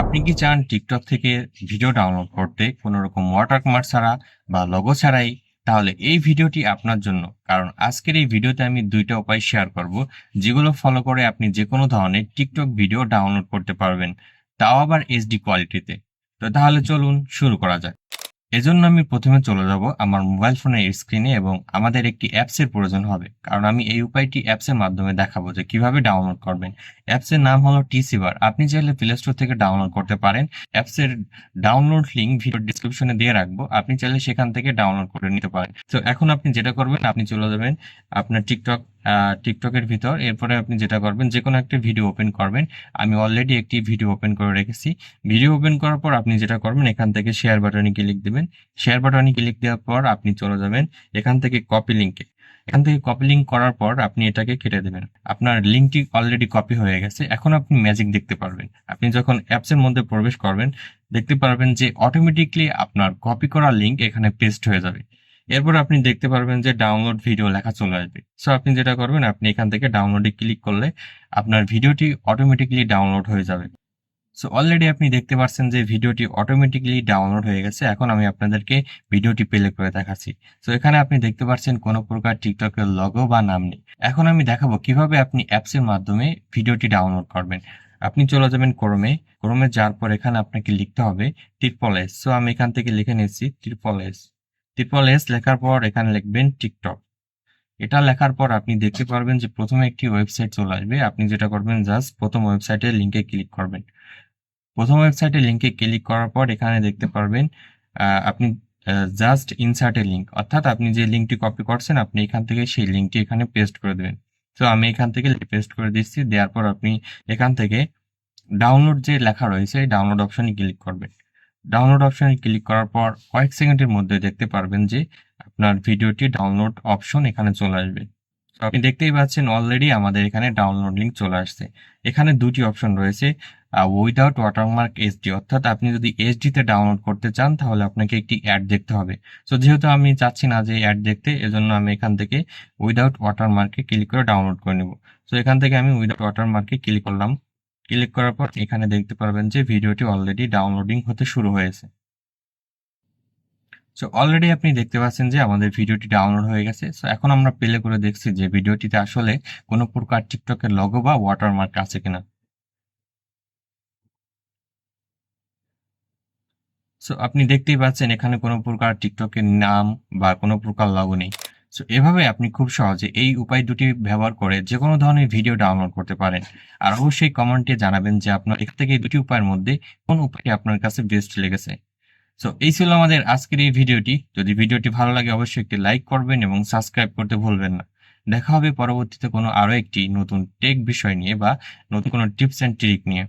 আপনি কি চান টিকটক থেকে ভিডিও ডাউনলোড করতে কোনো রকম ওয়াটারমার্ক ছাড়া বা লগো ছাড়াই? তাহলে এই ভিডিওটি আপনার জন্য। কারণ আজকের এই ভিডিওতে আমি দুইটা উপায় শেয়ার করব, যেগুলো ফলো করে আপনি যে কোনো ধরনের টিকটক ভিডিও ডাউনলোড করতে পারবেন। তাও আবার এইচডি কোয়ালিটিতে তো তাহলে চলুন শুরু করা যাক। এজন্য আমি প্রথমে চলে যাব আমার মোবাইল ফোনের স্ক্রিনে এবং আমাদের একটি অ্যাপসের প্রয়োজন হবে। কারণ আমি এই উপায়টি অ্যাপসের মাধ্যমে দেখাবো যে কীভাবে ডাউনলোড করবেন। অ্যাপসের নাম হলো টিসিবার আপনি চাইলে প্লে স্টোর থেকে ডাউনলোড করতে পারেন। অ্যাপসের ডাউনলোড লিঙ্ক ভিডিও ডিসক্রিপশনে দিয়ে রাখব। আপনি চাইলে সেখান থেকে ডাউনলোড করে নিতে পারেন। তো এখন আপনি যেটা করবেন, আপনি চলে যাবেন আপনার টিকটক টিকটকের ভিতর। এরপরে আপনি যেটা করবেন যে কোনো একটা ভিডিও ওপেন করবেন। আমি অলরেডি একটি ভিডিও ওপেন করে রেখেছি। ভিডিও ওপেন করার পর আপনি যেটা করবেন, এখান থেকে শেয়ার বাটনে ক্লিক দিবেন। শেয়ার বাটনে ক্লিক দেওয়ার পর আপনি চলে যাবেন এখান থেকে কপি লিঙ্কে এখান থেকে কপি লিঙ্ক করার পর আপনি এটাকে কেটে দেবেন। আপনার লিঙ্কটি অলরেডি কপি হয়ে গেছে। এখন আপনি ম্যাজিক দেখতে পারবেন। আপনি যখন অ্যাপসের মধ্যে প্রবেশ করবেন, দেখতে পারবেন যে অটোমেটিকলি আপনার কপি করা লিঙ্ক এখানে পেস্ট হয়ে যাবে। এরপর আপনি দেখতে পারবেন যে ডাউনলোড ভিডিও লেখা চলে আসবে। সো আপনি যেটা করবেন, আপনি এখান থেকে ডাউনলোডে ক্লিক করলে আপনার ভিডিওটি অটোমেটিকলি ডাউনলোড হয়ে যাবে। সো অলরেডি আপনি দেখতে পাচ্ছেন যে ভিডিওটি অটোমেটিকলি ডাউনলোড হয়ে গেছে। এখন আমি আপনাদেরকে ভিডিওটি প্লে করে দেখাচ্ছি। সো এখানে আপনি দেখতে পাচ্ছেন কোনো প্রকার টিকটকের লগো বা নাম নেই। এখন আমি দেখাবো কীভাবে আপনি অ্যাপসের মাধ্যমে ভিডিওটি ডাউনলোড করবেন। আপনি চলে যাবেন ক্রমে ক্রমে যাওয়ার পর এখানে আপনাকে লিখতে হবে ট্রিপল এস সো আমি এখান থেকে লিখে নিচ্ছি ট্রিপল এস ট্রিপল এস লেখার পর এখানে লিখবেন টিকটক। এটা লেখার পর আপনি দেখতে পারবেন যে প্রথমে একটি ওয়েবসাইট চলে আসবে। আপনি যেটা করবেন জাস্ট প্রথম ওয়েবসাইটের লিঙ্কে ক্লিক করবেন। প্রথম ওয়েবসাইটের লিঙ্কে ক্লিক করার পর এখানে দেখতে পারবেন আপনি জাস্ট ইনসার্ট এ লিঙ্ক অর্থাৎ আপনি যে লিঙ্কটি কপি করছেন, আপনি এখান থেকে সেই লিঙ্কটি এখানে পেস্ট করে দেবেন। তো আমি এখান থেকে পেস্ট করে দিচ্ছি, দেওয়ার পর আপনি এখান থেকে ডাউনলোড যে লেখা রয়েছে, এই ডাউনলোড অপশনে ক্লিক করবেন। ডাউনলোড অপশনে ক্লিক করার পর কয়েক সেকেন্ডের মধ্যে দেখতে পারবেন যে আপনার ভিডিওটি ডাউনলোড অপশন এখানে চলে আসবে। আপনি দেখতেই পাচ্ছেন অলরেডি আমাদের এখানে ডাউনলোড লিঙ্ক চলে আসছে। এখানে দুটি অপশন রয়েছে উইদাউট ওয়াটারমার্ক এইচডি অর্থাৎ আপনি যদি এইচডি তে ডাউনলোড করতে চান তাহলে আপনাকে একটি অ্যাড দেখতে হবে। তো যেহেতু আমি চাচ্ছি না যে অ্যাড দেখতে, এজন্য আমি এখান থেকে উইদাউট ওয়াটারমার্কে ক্লিক করে ডাউনলোড করে নেব। তো এখান থেকে আমি উইদাউট ওয়াটারমার্কে ক্লিক করলাম। ক্লিক করার পর এখানে দেখতে পারবেন যে ভিডিওটি অলরেডি ডাউনলোডিং হতে শুরু হয়েছে। সো অলরেডি আপনি দেখতে পাচ্ছেন যে আমাদের ভিডিওটি ডাউনলোড হয়ে গেছে। সো এখন আমরা প্লে করে দেখছি যে ভিডিওটিতে আসলে কোনো প্রকার টিকটকের লগো বা ওয়াটারমার্ক আছে কিনা। সো আপনি দেখতেই পাচ্ছেন এখানে কোনো প্রকার টিকটকের নাম বা কোনো প্রকার লগো নেই। সো এভাবে আপনি খুব সহজে এই উপায় দুটি ব্যবহার করে যে কোনো ধরনের ভিডিও ডাউনলোড করতে পারেন। আর অবশ্যই কমেন্টে জানাবেন যে আপনার এক থেকে দুটি উপায়ের মধ্যে কোন উপায়টি আপনার কাছে বেস্ট লেগেছে। সো এই ছিল আমাদের আজকের এই ভিডিওটি। যদি ভিডিওটি ভালো লাগে, অবশ্যই একটি লাইক করবেন এবং সাবস্ক্রাইব করতে ভুলবেন না। দেখা হবে পরবর্তীতে কোনো আরও একটি নতুন টেক বিষয় নিয়ে বা নতুন কোনো টিপস অ্যান্ড ট্রিক নিয়ে।